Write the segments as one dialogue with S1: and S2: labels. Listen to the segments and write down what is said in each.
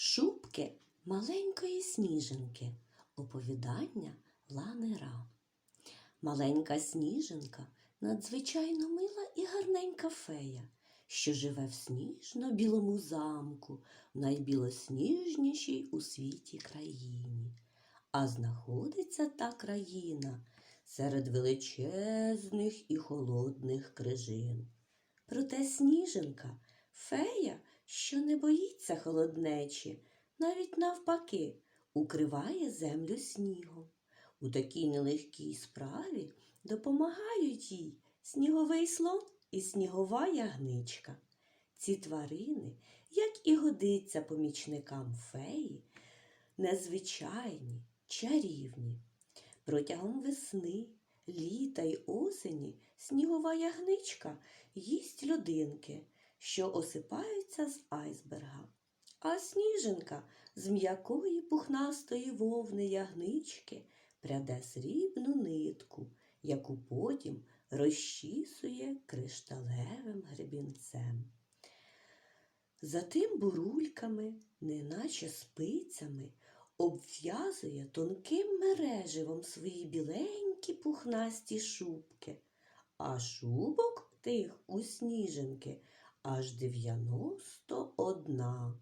S1: Шубки маленької сніжинки. Оповідання Лани Ра. Маленька сніжинка надзвичайно мила і гарненька фея, що живе в сніжно-білому замку, в найбілосніжнішій у світі країні. А знаходиться та країна серед величезних і холодних крижин. Проте сніжинка фея, що не боїться холоднечі, навіть навпаки, укриває землю снігом. У такій нелегкій справі допомагають їй сніговий слон і снігова ягничка. Ці тварини, як і годиться помічникам феї, незвичайні, чарівні. Протягом весни, літа й осені снігова ягничка їсть людинки, що осипаються з айсберга. А сніжинка з м'якої пухнастої вовни ягнички пряде срібну нитку, яку потім розчісує кришталевим гребінцем. Затим бурульками, неначе спицями, обв'язує тонким мереживом свої біленькі пухнасті шубки, а шубок тих у сніжинки аж дев'яносто одна.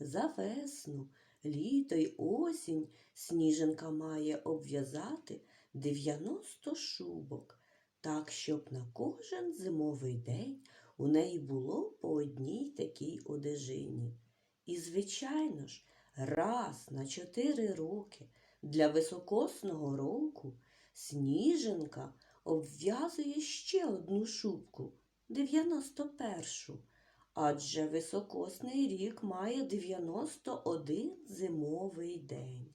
S1: За весну, літо й осінь сніжинка має обв'язати 90 шубок, так, щоб на кожен зимовий день у неї було по одній такій одежині. І, звичайно ж, раз на чотири роки для високосного року сніжинка обв'язує ще одну шубку 91 адже високосний рік має 91 зимовий день.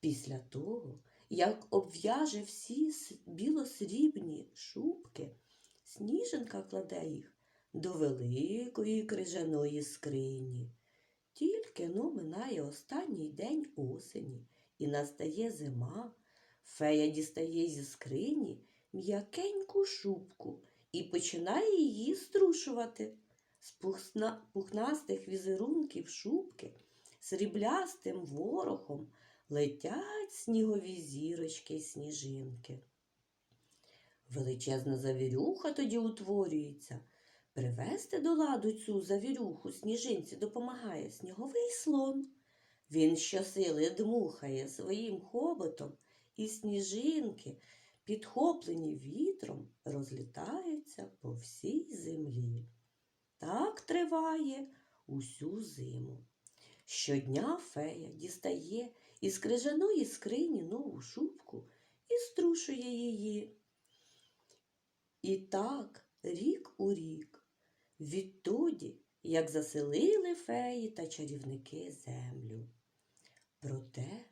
S1: Після того, як обв'яже всі білосрібні шубки, сніжинка кладе їх до великої крижаної скрині. Тільки но минає останній день осені і настає зима, фея дістає зі скрині м'якеньку шубку і починає її струшувати. З пухна- пухнастих візерунків шубки сріблястим ворохом летять снігові зірочки й сніжинки. Величезна завірюха тоді утворюється. Привести до ладу цю завірюху сніжинці допомагає сніговий слон. Він щосили дмухає своїм хоботом, і сніжинки, підхоплені вітром, розлітаються по всій землі. Так триває усю зиму. Щодня фея дістає із крижаної скрині нову шубку і струшує її. І так рік у рік, відтоді, як заселили феї та чарівники землю. Проте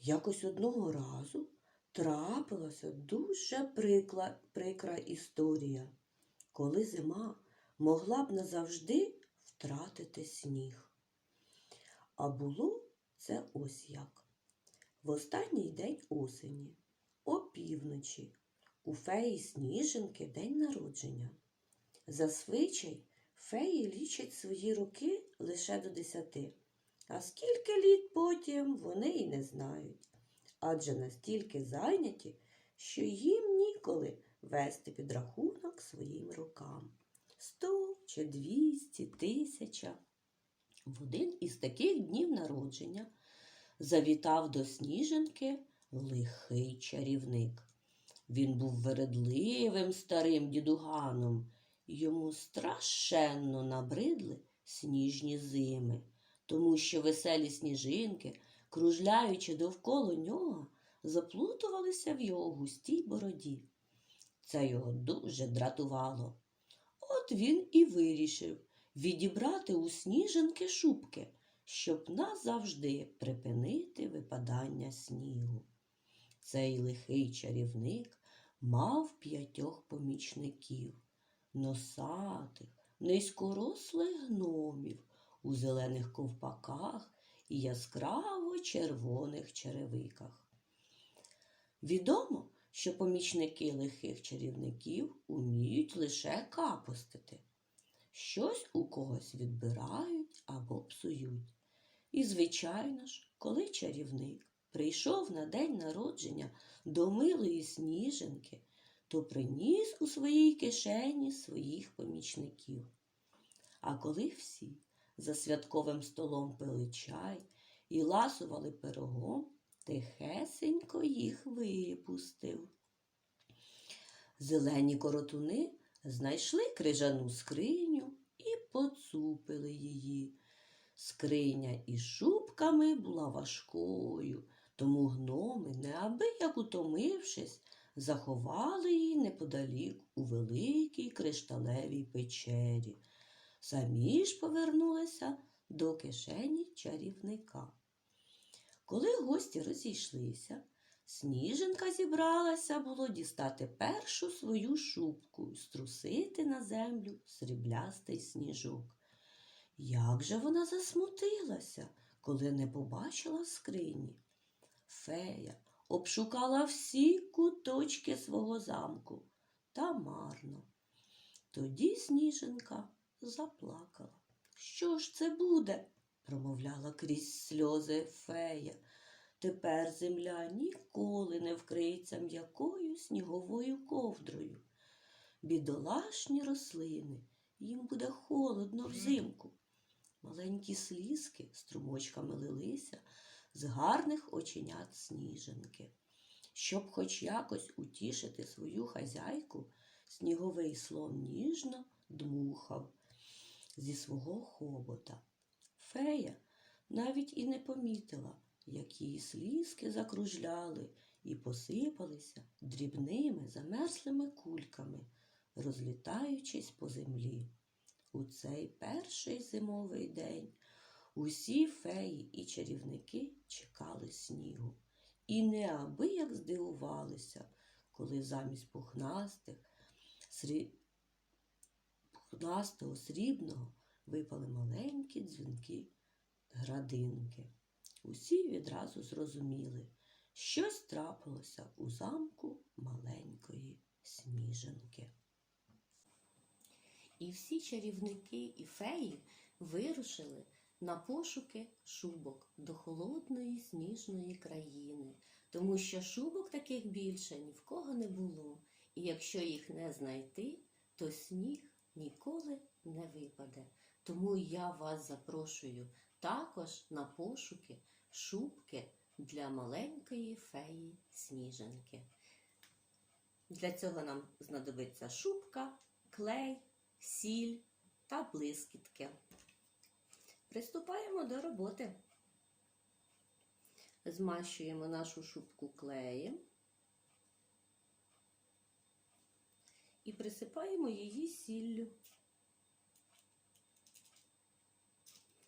S1: якось одного разу трапилася дуже прикла, прикра історія, коли зима могла б назавжди втратити сніг. А було це ось як. В останній день осені, опівночі, у феї сніжинки день народження. Зазвичай феї лічать свої роки лише до десяти, а скільки літ потім вони й не знають, адже настільки зайняті, що їм ніколи вести підрахунок своїм рокам. Сто чи двісті, тисяча. В один із таких днів народження завітав до сніжинки лихий чарівник. Він був вередливим старим дідуганом. Йому страшенно набридли сніжні зими, тому що веселі сніжинки, кружляючи довкола нього, заплутувалися в його густій бороді. Це його дуже дратувало. От він і вирішив відібрати у сніжинки шубки, щоб назавжди припинити випадання снігу. Цей лихий чарівник мав п'ятьох помічників, носатих, низькорослих гномів у зелених ковпаках і яскраво червоних черевиках. Відомо, що помічники лихих чарівників уміють лише капостити. Щось у когось відбирають або псують. І, звичайно ж, коли чарівник прийшов на день народження до милої сніженки, то приніс у своїй кишені своїх помічників. А коли всі за святковим столом пили чай і ласували пирогом, тихесенько їх випустив. Зелені коротуни знайшли крижану скриню і поцупили її. Скриня із шубками була важкою, тому гноми, неабияк утомившись, заховали її неподалік у великій кришталевій печері. Самі ж повернулися до кишені чарівника. Коли гості розійшлися, Сніженка зібралася було дістати першу свою шубку і струсити на землю сріблястий сніжок. Як же вона засмутилася, коли не побачила скрині. Фея обшукала всі куточки свого замку та марно. Тоді сніженка заплакала. Що ж це буде? промовляла крізь сльози фея. Тепер земля ніколи не вкриється м'якою сніговою ковдрою. Бідолашні рослини, їм буде холодно взимку. Маленькі слізки струмочками лилися з гарних оченят сніженки. Щоб хоч якось утішити свою хазяйку, сніговий слон ніжно дмухав зі свого хобота. Фея навіть і не помітила, як її слізки закружляли і посипалися дрібними замерзлими кульками, розлітаючись по землі. У цей перший зимовий день усі феї і чарівники чекали снігу і неабияк здивувалися, коли замість пухнастих, срі... срібного випали маленькі дзвінки градинки. Усі відразу зрозуміли, щось трапилося у замку маленької сніженки.
S2: І всі чарівники і феї вирушили на пошуки шубок до холодної сніжної країни, тому що шубок таких більше ні в кого не було, і якщо їх не знайти, то сніг ніколи не випаде. Тому я вас запрошую також на пошуки шубки для маленької феї сніженки. Для цього нам знадобиться шубка, клей, сіль та блискітки. Приступаємо до роботи. Змащуємо нашу шубку клеєм і присипаємо її сіллю.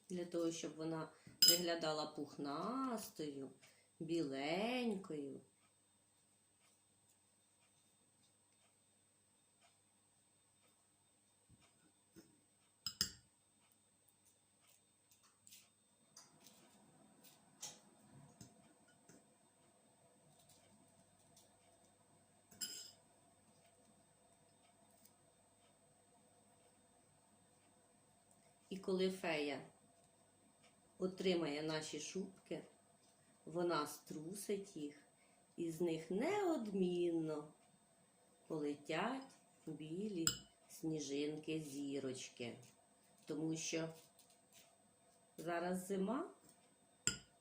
S2: Для того, щоб вона виглядала пухнастою, біленькою. І коли фея отримає наші шубки, вона струсить їх, і з них неодмінно полетять білі сніжинки зірочки. Тому що зараз зима,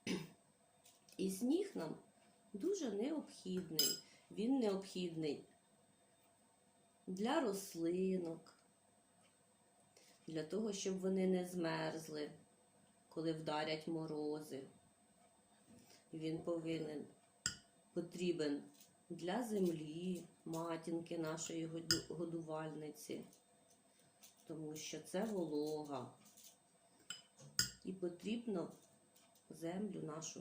S2: і сніг нам дуже необхідний. Він необхідний для рослинок, для того, щоб вони не змерзли коли вдарять морози. Він повинен потрібен для землі, матінки нашої годувальниці, тому що це волога. І потрібно землю нашу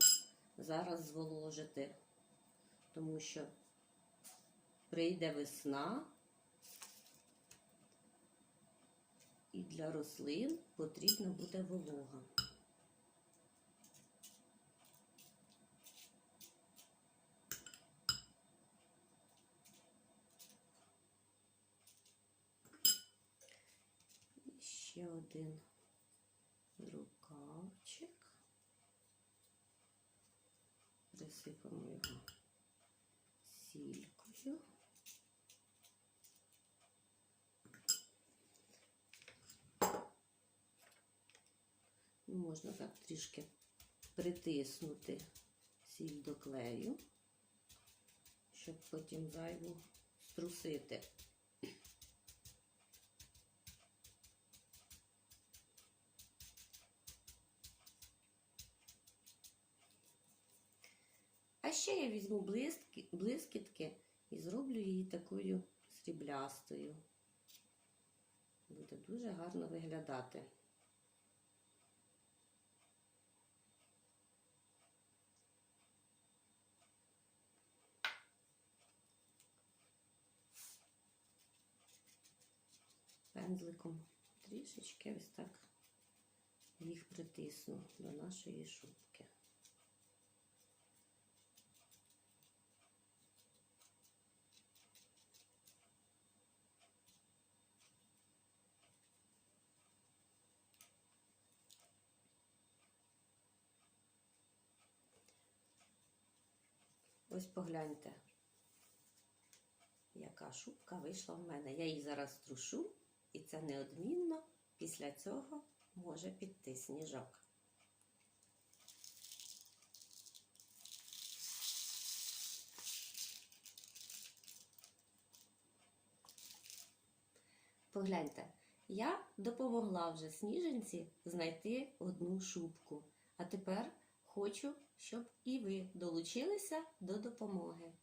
S2: зараз зволожити, тому що прийде весна. І для рослин потрібна буде волога. І ще один рукавчик. Присипемо його сількою. Можна так трішки притиснути сіль до клею, щоб потім зайву струсити. А ще я візьму блиски, блискітки і зроблю її такою сріблястою. Буде дуже гарно виглядати. Пензликом трішечки ось так їх притисну до нашої шубки. Ось погляньте, яка шубка вийшла в мене. Я її зараз струшу, і це неодмінно після цього може піти сніжок. Погляньте, я допомогла вже сніженці знайти одну шубку. А тепер хочу, щоб і ви долучилися до допомоги.